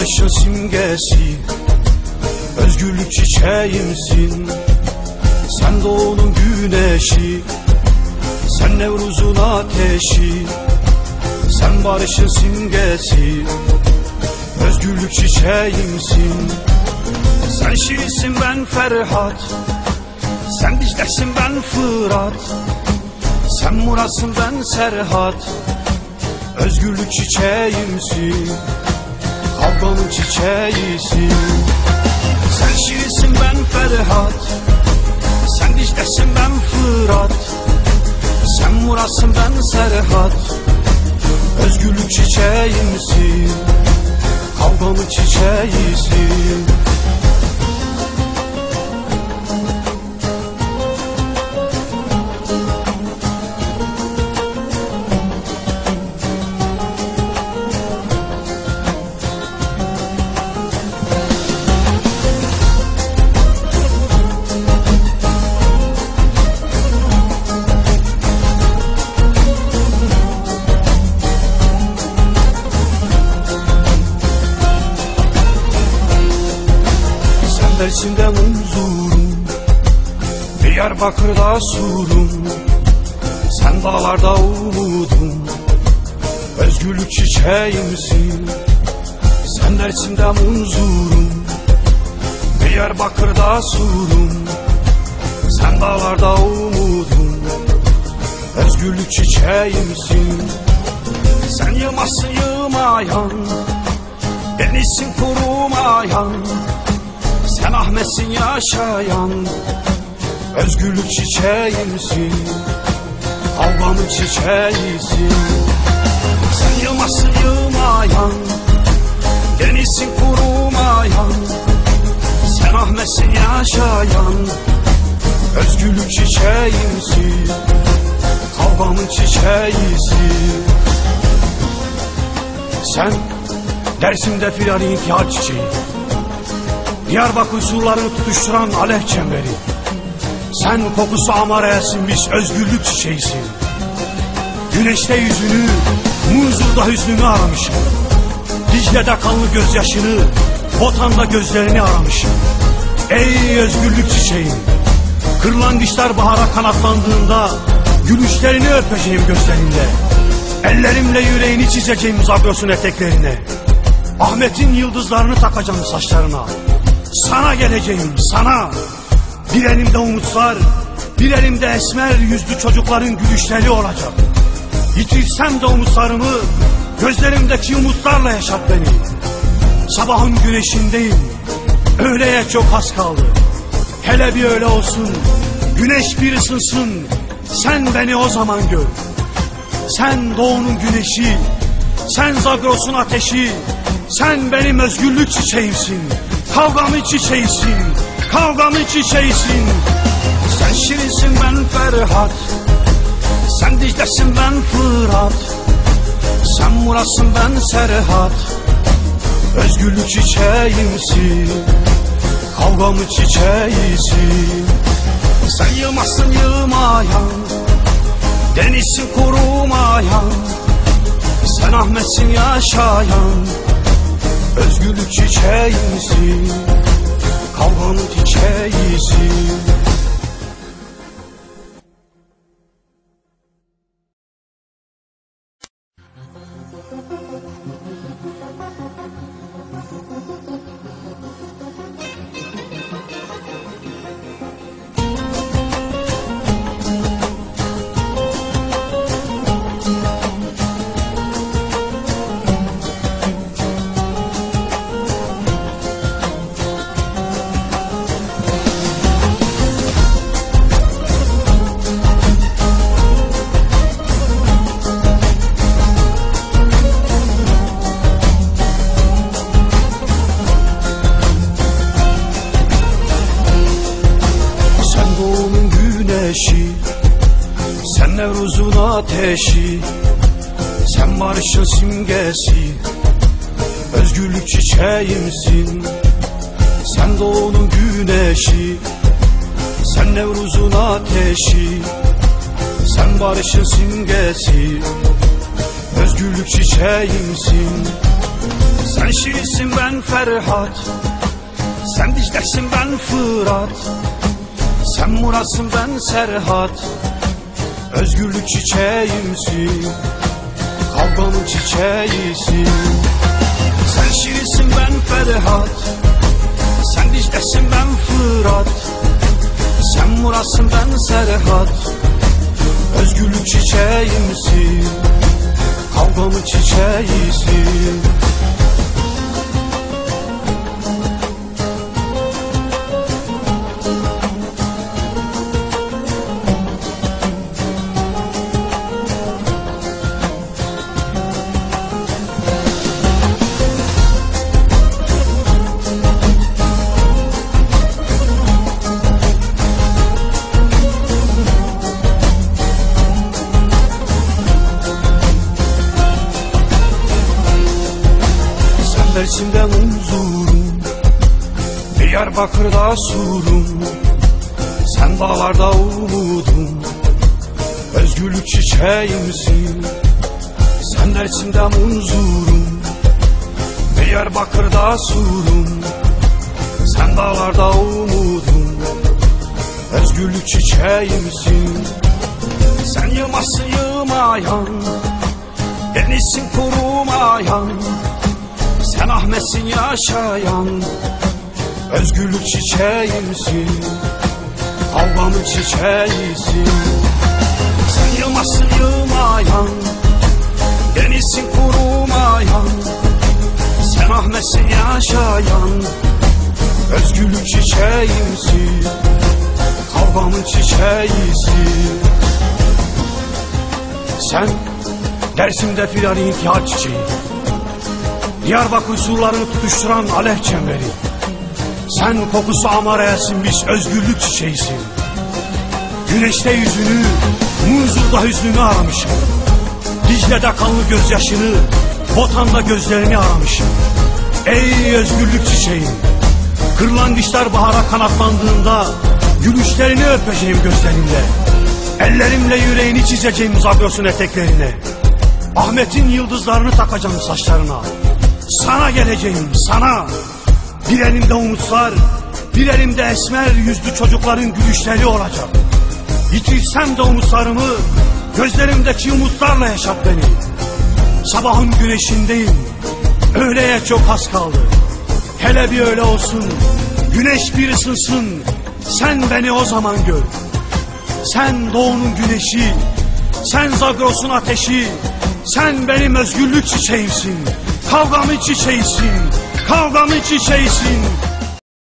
barışın simgesi Özgürlük çiçeğimsin. Sen doğunun güneşi Sen Nevruz'un ateşi. Sen barışın simgesi Özgürlük çiçeğimsin. Sen Şirinsin ben Ferhat. Sen Dicle'sin ben Fırat. Sen Murat'sın ben Serhat Özgürlük çiçeğimsin Kavganın çiçeğisin. Sen Şirinsin ben Ferhat. Sen Dicle'sin ben Fırat. Sen Murat'sın ben Serhat. Özgürlük çiçeğimsin Kavganın çiçeğisin Diyarbakır'da surum Sen dağlarda umudum. Özgürlük çiçeğimsin Sen Dersim'de munzurum. Diyarbakır'da surum Sen dağlarda umudum. Özgürlük çiçeğimsin Sen yılmazsın yılmayan Denizsin kurumayan sen Ahmet'sin yaşayan Özgürlük çiçeğimsin Kavgamın çiçeğisin. Sen yılmazsın yılmayan Denizsin kurumayan. Sen Ahmet'sin yaşayan. Özgürlük çiçeğimsin Kavgamın çiçeğisin. Sen Dersim'de filan inkiyar çiçeği Diyarbakır surlarını tutuşturan alev çemberi. Sen kokusu amara sinmiş özgürlük çiçeğisin. Güneşte yüzünü, Munzur'da hüznünü aramışım. Dicle'de kanlı gözyaşını, Botan'da gözlerini aramışım. Ey özgürlük çiçeğim, kırlangıçlar bahara kanatlandığında gülüşlerini öpeceğim gözlerinde. Ellerimle yüreğini çizeceğim Zagros'un eteklerine. Ahmet'in yıldızlarını takacağım saçlarına. Sana geleceğim sana. Bir elimde umutlar, bir elimde esmer yüzlü çocukların gülüşleri olacak. Yitirsem de umutlarımı, gözlerimdeki umutlarla yaşat beni. Sabahın güneşindeyim, öğleye çok az kaldı. Hele bir öyle olsun, güneş bir ısınsın, sen beni o zaman gör. Sen doğunun güneşi, sen Zagros'un ateşi, sen benim özgürlük çiçeğimsin. Kavgamın çiçeğisin, kavgamın çiçeğisin. Sen Şirinsin ben Ferhat, sen Dicle'sin ben Fırat. Sen Murat'sın ben Serhat, özgürlük çiçeğimsin. Kavgamın çiçeğisin. Sen yılmazsın yılmayan, denizsin kurumayan. Sen Ahmet'sin yaşayan, Özgürlük çiçeğisin Kavganın çiçeğisin ateşi Sen barışın simgesi Özgürlük çiçeğimsin. Sen doğunun güneşi Sen Nevruz'un ateşi. Sen barışın simgesi Özgürlük çiçeğimsin. Sen Şirinsin ben Ferhat. Sen Dicle'sin ben Fırat. Sen Murat'sın ben Serhat Özgürlük çiçeğimsin Kavganın çiçeğisin. Sen Şirinsin ben Ferhat Sen Dicle'sin ben Fırat. Sen Murat'sın ben Serhat. Özgürlük çiçeğimsin Kavgamın çiçeğisin Sen Dersim'den huzurum Diyarbakır'da surum. Sen dağlarda umudum Özgürlük çiçeğimsin Sen Dersim'den huzurum Diyarbakır'da surum. Sen dağlarda umudum Özgürlük çiçeğimsin Sen yılmazsın yılmayan Denizsin kurumayan sen Ahmet'sin yaşayan Özgürlük çiçeğimsin. Kavgamın çiçeğisin. Sen yılmazsın yılmayan. Denizsin kurumayan. Sen Ahmet'sin yaşayan Özgürlük çiçeğimsin. Kavgamın çiçeğisin. Sen Dersim'de firari intihar çiçeği Diyarbakır surlarını tutuşturan alev çemberi. Sen kokusu amara sinmiş özgürlük çiçeğisin. Güneşte yüzünü, Munzur'da hüznünü aramışım. Dicle'de kanlı gözyaşını, Botan'da gözlerini aramışım. Ey özgürlük çiçeğim, kırlangıçlar bahara kanatlandığında gülüşlerini öpeceğim gözlerimle. Ellerimle yüreğini çizeceğim Zagros'un eteklerine. Ahmet'in yıldızlarını takacağım saçlarına. Sana geleceğim sana. Bir elimde umutlar, bir elimde esmer yüzlü çocukların gülüşleri olacak. Yitirsem de umutlarımı, gözlerimdeki umutlarla yaşat beni. Sabahın güneşindeyim, öğleye çok az kaldı. Hele bir öyle olsun, güneş bir ısınsın, sen beni o zaman gör. Sen doğunun güneşi, sen Zagros'un ateşi, sen benim özgürlük çiçeğimsin. Kavgamın çiçeğisin, kavgamın çiçeğisin.